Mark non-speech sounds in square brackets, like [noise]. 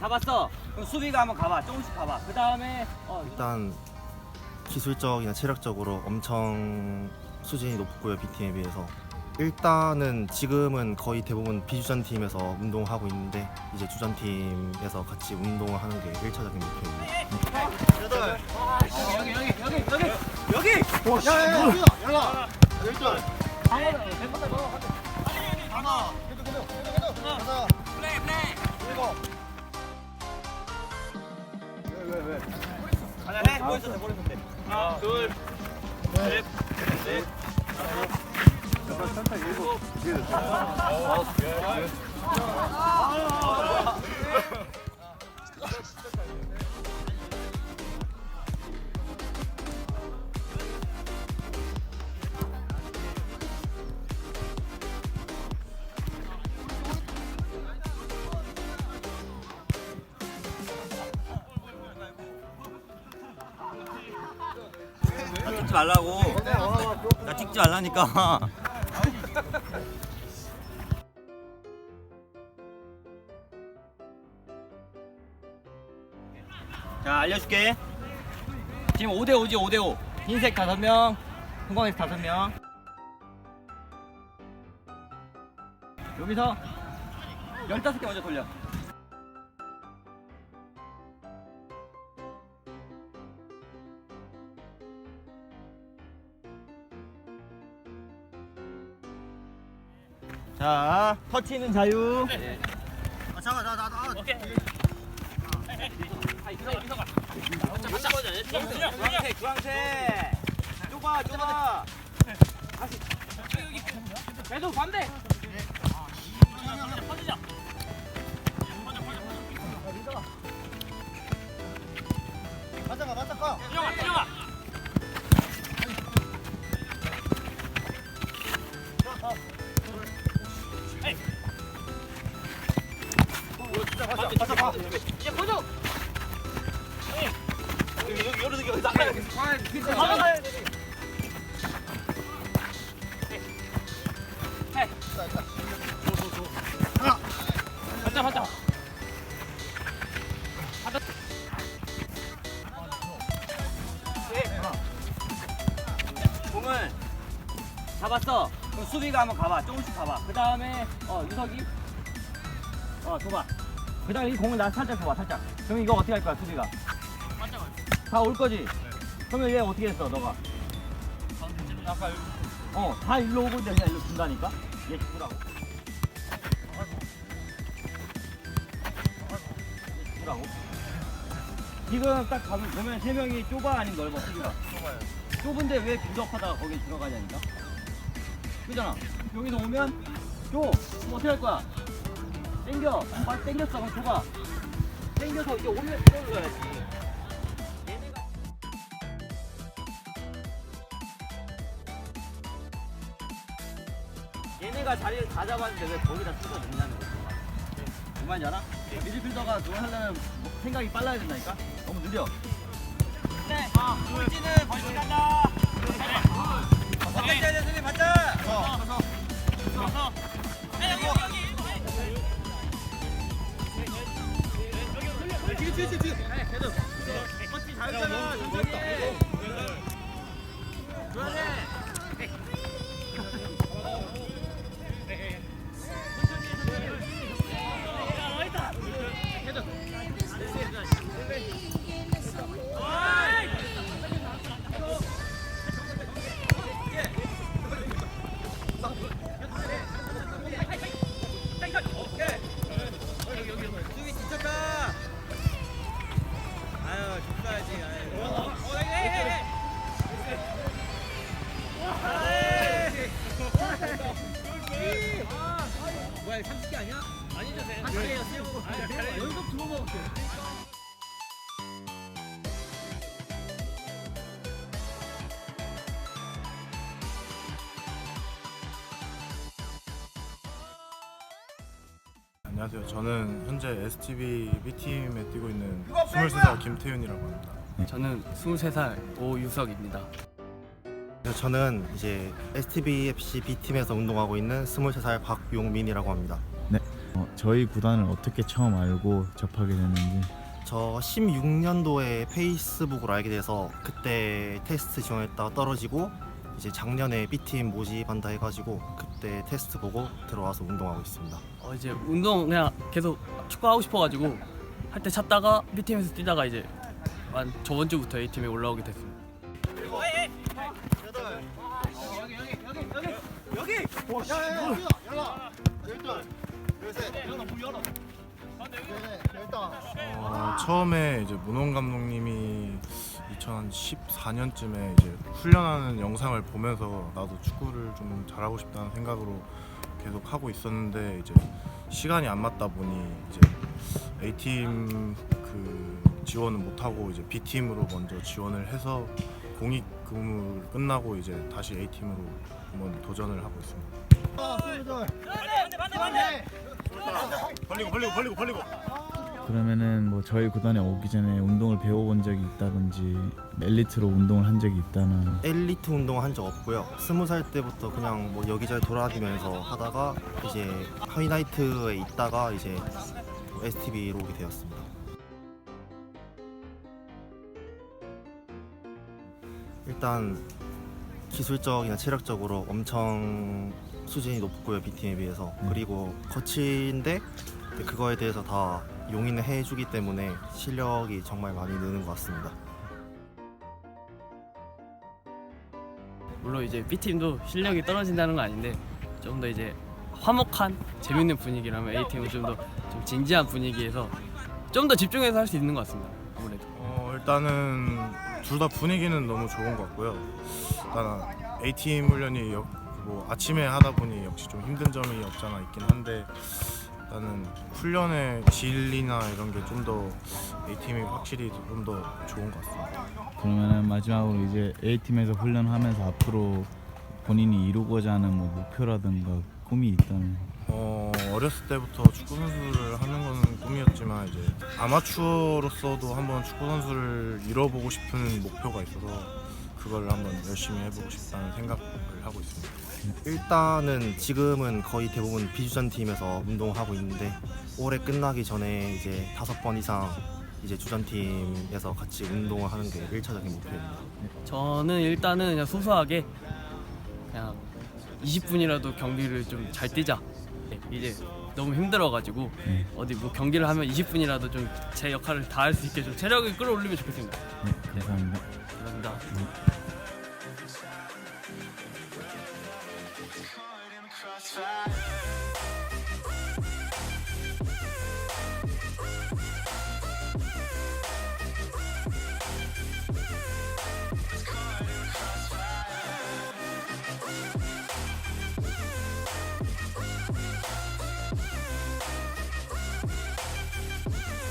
잡았어. 그럼 수비가 한번 가봐. 조금씩 가봐. 그 다음에 어, 일단 기술적이나 체력적으로 엄청 수준이 높고요 B팀에 비해서 일단은 지금은 거의 대부분 비주전 팀에서 운동하고 있는데 이제 주전 팀에서 같이 운동을 하는 게 1차적인 목표입니다. 여기 여기 여기 여기 여기. 하나 계속 계속 계속 계속 하나 플레이 플레이. 일곱 가자 해. 머리 쳤대 머리 쳤대. 하나 둘 셋. 넷. 나 찍지 말라고. 나 찍지 말라니까. [laughs] 자 알려줄게. 지금 5대 5지 5대 5. 흰색 5명, 형광색 5명. 여기서 15개 먼저 돌려. 자, 터치는 자유. 아 잠깐 나 나나 주황색, 주황색. 좁아, 좁아. 다시. 계속 반대. 맞아가 맞아가 들어가, 들어가. 맞아 공을 잡았어. 그럼 수비가 한번 가봐. 조금씩 가봐. 그 다음에 어 유석이 어 줘봐. 그 다음에 이 공을 나 살짝 줘봐 살짝. 그럼 이거 어떻게 할 거야 수비가? 다올 거지. 그러면 얘 어떻게 했어 너가? 아까 어다 일로 오고 그냥 일로 준다니까. 얘 주라고. 얘 주라고. 지금 딱 가면 보면 세 명이 좁아 아닌 넓어 수비가. 좁아요 좁은데 왜 빌드업하다가 거기 들어가냐니까? 그잖아. 여기서 오면 줘. 그럼 어떻게 할 거야? 땡겨. 빨리 땡겼어. 그럼 줘봐. 땡겨서 이제 올려 올려야지. 얘네가 자리를 다 잡았는데 왜 거기다 뜯어 넣냐는 거지. 그 말인지 알아? 미드필더가 그걸 하려면 뭐 생각이 빨라야 된다니까? 너무 느려. 네. 아, 꼴찌는 벌칙 간다. 여기 자리 수비 받자. 지금 지금 지금 계속. 터치 안녕하세요. 저는 현재 STB B팀에 뛰고 있는 23살 김태윤이라고 합니다. 저는 23살 오유석입니다. 저는 이제 STB FC B팀에서 운동하고 있는 23살 박용민이라고 합니다. 어, 저희 구단을 어떻게 처음 알고 접하게 됐는지 저 16년도에 페이스북으로 알게 돼서 그때 테스트 지원했다가 떨어지고 이제 작년에 B팀 모집한다 해가지고 그 때 테스트 보고 들어와서 운동하고 있습니다. 어, 이제 운동 그냥 계속 축구 하고 싶어가지고 할 때 찾다가 B 팀에서 뛰다가 이제 한 저번 주부터 A 팀에 올라오게 됐습니다. 어, 처음에 이제 문홍 감독님이 2014년쯤에 이제 훈련하는 영상을 보면서 나도 축구를 좀 잘하고 싶다는 생각으로 계속 하고 있었는데 이제 시간이 안 맞다 보니 이제 A 팀 그 지원은 못 하고 이제 B 팀으로 먼저 지원을 해서 공익 근무 끝나고 이제 다시 A 팀으로 한번 도전을 하고 있습니다. 벌리고 벌리고 벌리고 벌리고 그러면은 뭐 저희 구단에 오기 전에 운동을 배워본 적이 있다든지 엘리트로 운동을 한 적이 있다나 엘리트 운동을 한 적 없고요. 스무 살 때부터 그냥 뭐 여기저기 돌아다니면서 하다가 이제 하이나이트에 있다가 이제 STB로 오게 되었습니다. 일단 기술적이나 체력적으로 엄청 수준이 높고요 B팀에 비해서 음. 그리고 거친데 그거에 대해서 다 용인을 해주기 때문에 실력이 정말 많이 느는 것 같습니다. 물론 이제 B 팀도 실력이 떨어진다는 건 아닌데 좀 더 이제 화목한 재밌는 분위기라면 A 팀은 좀 더 좀 진지한 분위기에서 좀 더 집중해서 할 수 있는 것 같습니다. 아무래도. 어, 일단은 둘 다 분위기는 너무 좋은 것 같고요. 일단 A 팀 훈련이 역, 뭐 아침에 하다 보니 역시 좀 힘든 점이 없잖아 있긴 한데 일단은 훈련의 질이나 이런 게 좀 더 A 팀이 확실히 좀 더 좋은 것 같습니다. 그러면은 마지막으로 이제 A팀에서 훈련하면서 앞으로 본인이 이루고자 하는 뭐 목표라든가 꿈이 있다면 어, 어렸을 때부터 축구 선수를 하는 거는 꿈이었지만 이제 아마추어로서도 한번 축구 선수를 이뤄보고 싶은 목표가 있어서 그걸 한번 열심히 해보고 싶다는 생각을 하고 있습니다. 일단은 지금은 거의 대부분 비주전 팀에서 운동하고 있는데 올해 끝나기 전에 이제 다섯 번 이상 이제 주전 팀에서 같이 운동을 하는 게 1차적인 목표입니다. 저는 일단은 그냥 소소하게 그냥 20분이라도 경기를 좀 잘 뛰자. 네, 이제 너무 힘들어가지고 네. 어디 뭐 경기를 하면 20분이라도 좀 제 역할을 다할 수 있게 좀 체력을 끌어올리면 좋겠습니다. 네, 감사합니다. 감사합니다. crossfire